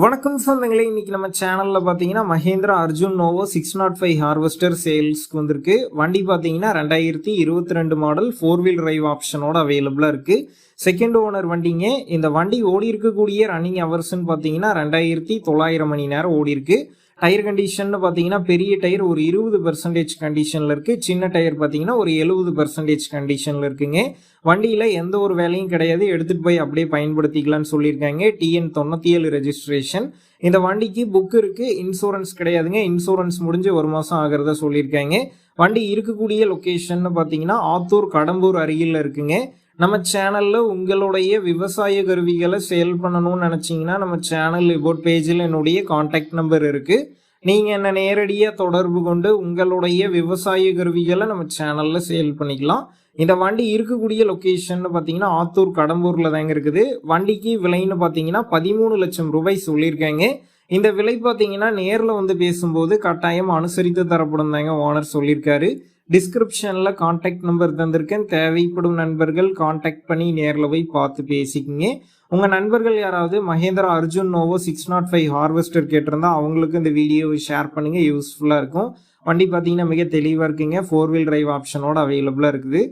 வணக்கம் சொந்தங்களே இன்னைக்கு நம்ம சேனல்ல பாத்தீங்கன்னா Mahindra Arjun Novo six naught five harvester சேல்ஸ்க்கு வந்திருக்கு. வண்டி பாத்தீங்கன்னா ரெண்டாயிரத்தி இருபத்தி ரெண்டு மாடல் ஃபோர் வீல் டிரைவ் ஆப்ஷனோட அவைலபிளா இருக்கு. செகண்ட் ஓனர் வண்டிங்க இந்த வண்டி ஓடி இருக்கக்கூடிய ரன்னிங் ஹவர்ஸ்ன்னு பாத்தீங்கன்னா ரெண்டாயிரத்தி தொள்ளாயிரம் மணி நேரம் ஓடி இருக்கு. டயர் கண்டிஷன் பார்த்தீங்கன்னா பெரிய டயர் ஒரு இருபது பெர்சன்டேஜ் கண்டிஷனில் இருக்குது சின்ன டயர் பார்த்தீங்கன்னா ஒரு எழுபது பெர்சன்டேஜ் கண்டிஷனில் இருக்குங்க. வண்டியில் எந்த ஒரு வேலையும் கிடையாது. எடுத்துகிட்டு போய் அப்படியே பயன்படுத்திக்கலாம்னு சொல்லியிருக்காங்க. டிஎன் தொண்ணூற்றி ஏழு ரெஜிஸ்ட்ரேஷன் இந்த வண்டிக்கு புக் இருக்குது இன்சூரன்ஸ் கிடையாதுங்க. இன்சூரன்ஸ் முடிஞ்சு ஒரு மாதம் ஆகிறதா சொல்லியிருக்காங்க. வண்டி இருக்கக்கூடிய லொக்கேஷன் பார்த்தீங்கன்னா ஆத்தூர் கடம்பூர் அருகில் இருக்குங்க. நம்ம சேனலில் உங்களுடைய விவசாய கருவிகளை சேல் பண்ணணும்னு நினச்சிங்கன்னா நம்ம சேனல் இபோட் பேஜில் என்னுடைய காண்டாக்ட் நம்பர் இருக்குது நீங்கள் என்னை நேரடியாக தொடர்பு கொண்டு உங்களுடைய விவசாய கருவிகளை நம்ம சேனலில் சேல் பண்ணிக்கலாம். இந்த வண்டி இருக்கக்கூடிய லொக்கேஷன் பார்த்தீங்கன்னா ஆத்தூர் கடம்பூரில் தாங்க இருக்குது. வண்டிக்கு விலைன்னு பார்த்தீங்கன்னா பதிமூணு லட்சம் ரூபாய் சொல்லியிருக்காங்க. இந்த விலை பார்த்தீங்கன்னா நேரில் வந்து பேசும்போது கட்டாயம் அனுசரித்து தரப்படும் தாங்க ஓனர் சொல்லியிருக்காரு. டிஸ்கிரிப்ஷனில் காண்டாக்ட் நம்பர் தந்திருக்கேன். தேவைப்படும் நண்பர்கள் காண்டாக்ட் பண்ணி நேரில் போய் பார்த்து பேசிக்கிங்க. உங்கள் நண்பர்கள் யாராவது Mahindra Arjun Novo six naught five harvester கேட்டிருந்தா அவங்களுக்கு இந்த வீடியோவை ஷேர் பண்ணுங்கள் யூஸ்ஃபுல்லாக இருக்கும். வண்டி பார்த்தீங்கன்னா மிக தெளிவாக இருக்குங்க. ஃபோர் வீல் டிரைவ் ஆப்ஷனோட அவைலபிளாக இருக்குது.